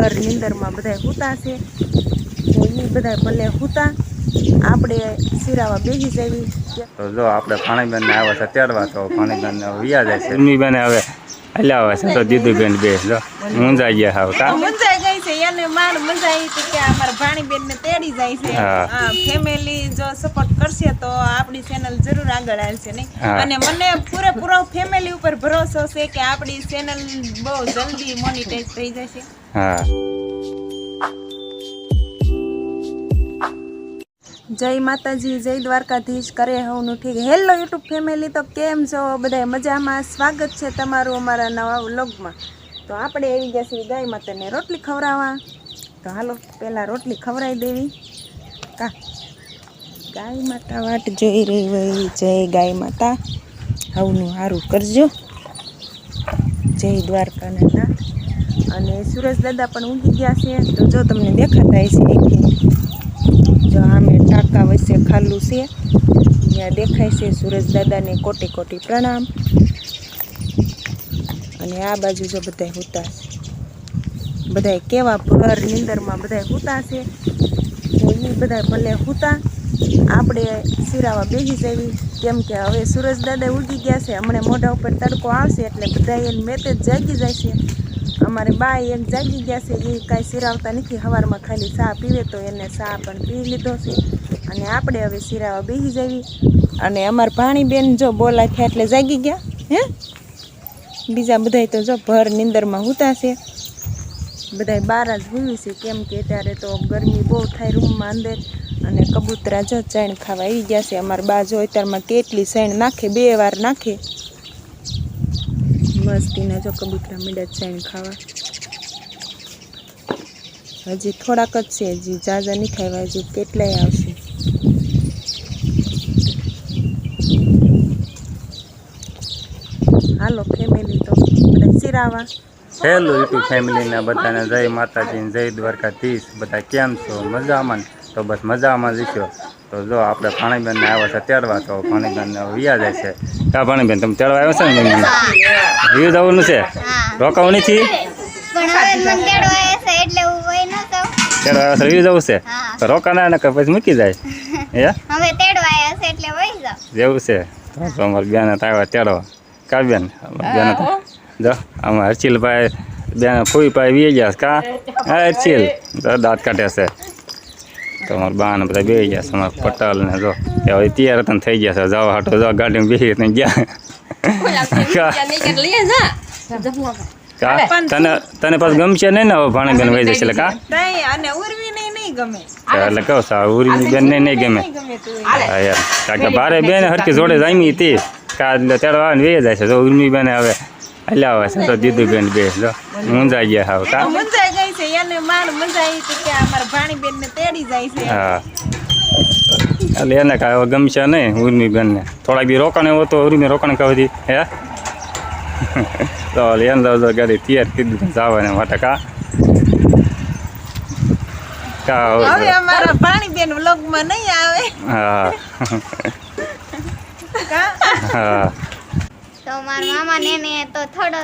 ભર અંદરમાં બધા હુતા છે. તો એ બધા ભલે હુતા આપણે સિરાવા બેસી જવી તો જો આપણે પાણીબેનને આવે છે તેડવા તો પાણીબેન વિયા જાય છે. એમની બેને હવે હલ્યા આવે છે તો દીદુબેન બે જો. મુંજાઈ ગયા હાવ કા? મંજાઈ ગઈ છે એને માર મુંજાઈ હતી કે અમારા ભાણીબેન ને તેડી જાય છે. હા. હા ફેમિલી જો સપોર્ટ કરશે તો આપણી ચેનલ જરૂર આગળ આવશે નહીં. અને મને પૂરેપૂરો ફેમિલી ઉપર ભરોસો છે કે આપણી ચેનલ બહુ જલ્દી મોનિટાઈઝ થઈ જશે. હા. જય માતાજી, જય દ્વારકાધીશ, કરે હવનું ઠીક. હેલો યુટ્યુબ ફેમિલી તો કેમ છો? બધા મજામાં? સ્વાગત છે તમારું અમારા નવા વ્લોગમાં. તો આપણે આવી ગયા છીએ ગાય માતાને રોટલી ખવડાવવા. તો હાલો, પહેલાં રોટલી ખવડાવી દેવી. કા? ગાય માતા વાટ જોઈ રહી હોય. જય ગાય માતા. હવનું સારું કરજો. જય દ્વારકાના. અને સુરજ દાદા પણ ઊંઘી ગયા છે. તો જો તમને દેખાતા કે જો આમે ટાંકા વચ્ચે ખાલું છે. ત્યાં દેખાય છે સુરજ દાદાને કોટી કોટી પ્રણામ. અને આ બાજુ જો બધા હુતા છે. બધા કેવા ભર નિંદરમાં બધા હુતા છે. એ બધા ભલે હુતા. આપણે સિરાવા બેસી જવી. કેમ કે હવે સુરજ દાદા ઉગી ગયા છે. હમણાં મોઢા ઉપર તડકો આવશે એટલે બધા એને મેતે જ જાગી જાય છે. અમારે બા એક જાગી ગયા છે એ કાંઈ સિરાવતા નથી સવારમાં ખાલી ચા પીવે તો એને ચા પણ પી લીધો છે. અને આપણે હવે સિરાવા બેસી જવી. અને અમારા ભાણીબેન જો બોલા થયા એટલે જાગી ગયા, હે? બીજા બધાય તો જો ભર નીંદરમાં હૂતા છે. બધાય બાર જ હુઈ છે, કેમ કે અત્યારે તો ગરમી બહુ થાય રૂમમાં અંદર. અને કબૂતરા જો ચણ ખાવા આવી ગયા છે, અમારા બા જો અત્યારમાં કેટલી ચણ નાખે, બે વાર નાખે. મસ્તીના જો કબૂતરા મીડા ચણ ખાવા. હજી થોડાક જ છે, હજી જાજા નહીં ખાવા હજી કેટલાય આવશે. હાલો ફેમિલી તો સિરાવા હેલો યુટ્યુબ ફેમિલીના બધાને જય માતાજી જય દ્વારકાધીશ. બધા કેમ છો? મજામાં? તો બસ મજામાં જ છો. તો જો આપણે પાણીબેનને આવ્યા છે તેડવા તો પાણીબેન વિયા જાય છે. કા પાણીબેન તમે તેડવા આવ્યા છે ને વિયું જવાનું છે? રોકાવું નથી? તેડવા છે આવ્યા વિયું જવું તો રોકાના ને પછી મૂકી જાય? હે? જેવું છે તો અમારી બેન આવ્યા તેડવા. કા બેન? બેન. જો આમાં હર્ષિલભાઈ બેન ફૂઈભાઈ વી ગયા કા? હર્ષિલ દાંત કાઢે છે. તો અમારા બાને બધા બે ગયા છે અમારા પટેલ ને જો હવે તૈયાર તને થઈ ગયા છે જવા હાટો જવા ગાડીમાં બેસી ને ગયા. તને તને પાછું ગમશે નહીં ને હવે ભાણીબેન વહી જશે કા? એટલે કહો સા ઉરીની બેન ને નહીં ગમે. નહીં ગમે તું. હા યાર કારણ કે ભારે બેન હરકી જોડે જામી હતી. કા એટલે તેડવા વે જાય છે. તો ઉર્મી બેન હવે હલ્યા આવે છે તો દીદુ બેન બે જો. મુંજાઈ ગયા હવે કા? છે એને માર મંજાઈ હતી કે અમારા ભાણીબેન ને તેડી જાય છે. હા. એટલે એને કાંઈ હવે ગમશે નહીં ઉર્મી બેનને થોડાક બી રોકાણે એવો તો ઉર્મી રોકાણ કહી હે? તો એને તો ગાડી તૈયાર કરી દીધી જવાને માટે કા? હવે? અમારા ભાણીબેન વ્લોગમાં નહીં આવે. હા. હા. તો મારા મામા ને ને તો થોડો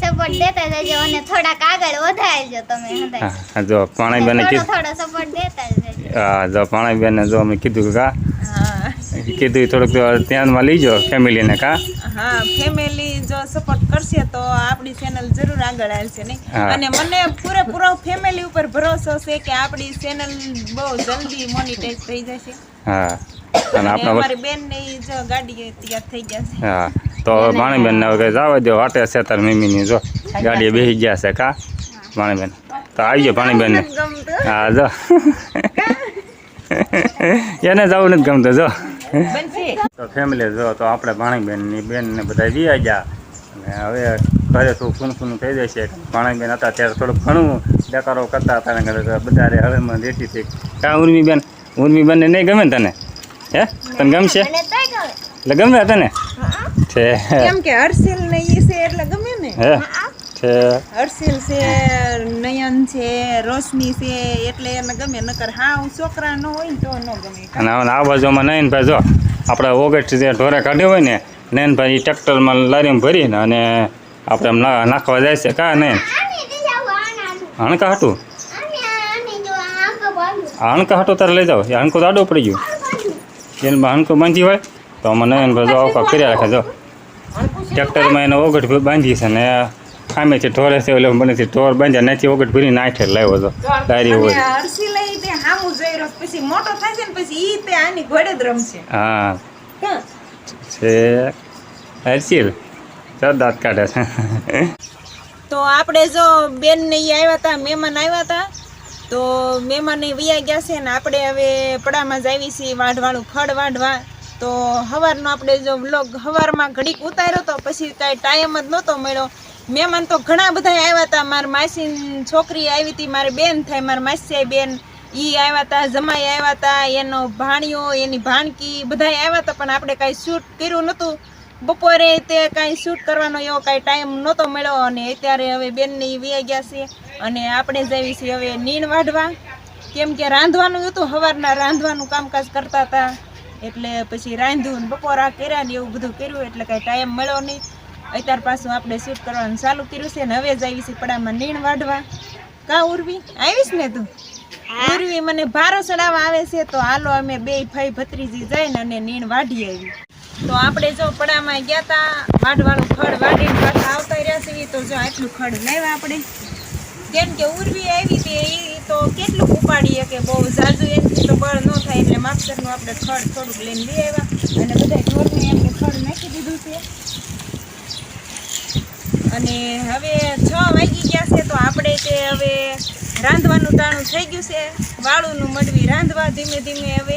સપોર્ટ દેતા જજો અને થોડાક આગળ વધારજો તમે હા જો પાણી બેને કીધું થોડો સપોર્ટ દેતા જજો. હા જો પાણી બેને જો અમે કીધું કા હા. કીધું થોડુંક તો ધ્યાનમાં લીજો ફેમિલીને કા. હા ફેમિલી જો સપોર્ટ કરશે તો આપણી ચેનલ જરૂર આગળ આવશે નહીં. અને મને પૂરેપૂરો ફેમિલી ઉપર ભરોસો છે કે આપણી ચેનલ બહુ જલ્દી મોનિટાઈઝ થઈ જશે. હા અને અને આપણા મારી બેન ને જો ગાડી તૈયાર થઈ ગયા છે. હા. તો હવે પાણીબેનને હવે જવા દો વાટે છે તાર મમ્મીની જો. ગાડીએ બેસી ગયા છે. કા? ભાણીબેન. તો આવજો પાણીબેનને નથી હા જો. એને જવું નથી ગમતું જો. તો ફેમિલી જો તો આપણે ભાણીબેનની બેનને બધા વી ગયા. અને હવે ઘરે શું ફૂન ફૂન થઈ જાય છે. ભાણીબેન હતા ત્યારે થોડુંક ઘણું બેકારો કરતા હતા ને બધા મને રેતી હતી. કાં ઉર્મીબેન? ઉર્મીબેનને નહીં ગમે ને તને? હે? તને ગમશે? એટલે ગમે તને? છે. કેમ કે હર્ષિલ ને ઈ છે એટલે ગમે ને. હે છે. હર્ષિલ છે નયન છે રોશની છે એટલે એને ગમે નકર હા છોકરા ન હોય તો ન ગમે. અને આ બાજુમાં નયનભાઈ જો આપણે ઓગસ્ટ જે ઢોરે કાઢ્યો હોય ને નયનભાઈ એ ટ્રેક્ટરમાં લારીમાં ભરીને અને આપણે એમ ના- નાખવા જાય છે. કાં નહીં હાણકા હાટું? હણકા હાટું તારે લઈ જાઓ. એ હાણકો તો આડો પડી ગયો. એને હણકો બાંધી હોય તો મને એને બધું આવકા કર્યા રાખે જો. ટ્રેક્ટરમાં એને ઓગટ બાંધી છે ને ખામે છે ઢોરે છે એટલે છે ઢોર બાંધ્યા નાચી ઓગટ ભરી નાઠે લાવ્યો હતો ડાયરી હોય. તે પછી મોટો છે ને પછી ઈ તે આની ઘોડે જ રમશે. હા? છે. હર્ષિલ ચાર દાંત કાઢે છે. તો આપણે જો બેન ને ઈ આવ્યા હતા મહેમાન આવ્યા હતા તો મહેમાન એ ગયા છે ને આપણે હવે પડામાં જ આવી છીએ વાઢવાળું ફળ વાઢવા. તો સવારનો આપણે જો વ્લોગ સવારમાં ઘડીક ઉતાર્યો તો પછી કાંઈ ટાઈમ જ નહોતો મળ્યો. મહેમાન તો ઘણા બધા આવ્યા હતા. મારી માસીની છોકરી આવી હતી, મારી બેન થાય, મારી માસી બેન. એ આવ્યા હતા, જમાઈ આવ્યા હતા, એનો ભાણિયો, એની ભાણકી બધા આવ્યા હતા, પણ આપણે કાંઈ શૂટ કર્યું નહોતું. બપોરે તે કાંઈ શૂટ કરવાનો એવો કાંઈ ટાઈમ નહોતો મળ્યો અને અત્યારે હવે બેનને એ વયા ગયા છે અને આપણે જઈએ છીએ હવે નીણ વાઢવા. કેમ કે રાંધવાનું હતું સવારના રાંધવાનું કામકાજ કરતા હતા. એટલે પછી રાંધ્યું ને બપોરા કર્યા ને એવું બધું કર્યું એટલે કાંઈ ટાઈમ મળ્યો નહીં. અત્યાર પાછું આપણે શૂટ કરવાનું ચાલુ કર્યું છે ને હવે જ આવી છે પડામાં નીણ વાઢવા. કા ઉર્વી? આવીશ ને તું? ઉર્વી મને ભારો ચડાવવા આવે છે તો હાલો અમે બે ભાઈ ભત્રીજી જઈને અને નીણ વાઢી આવી તો આપણે જો પડામાં ગયા તા વાઢવાળું ખડ વાઢીને પાછા આવતા રહ્યા છીએ તો જો આટલું ખડ લાવ્યા આપણે. કેમ કે ઉર્વી આવી હતી એ તો કેટલું ઉપાડીએ કે બહુ ઝાઝુ એનથી તો બળ ન થાય એટલે માપસરનું આપણે ખડ થોડુંક લઈને લઈ આવ્યા અને બધા ઢોરને આપણે ખડ નાખી દીધું છે. અને હવે છ વાગી ગયા છે તો આપણે તે હવે રાંધવાનું ટાણું થઈ ગયું છે. વાળુનું મડવી રાંધવા ધીમે ધીમે હવે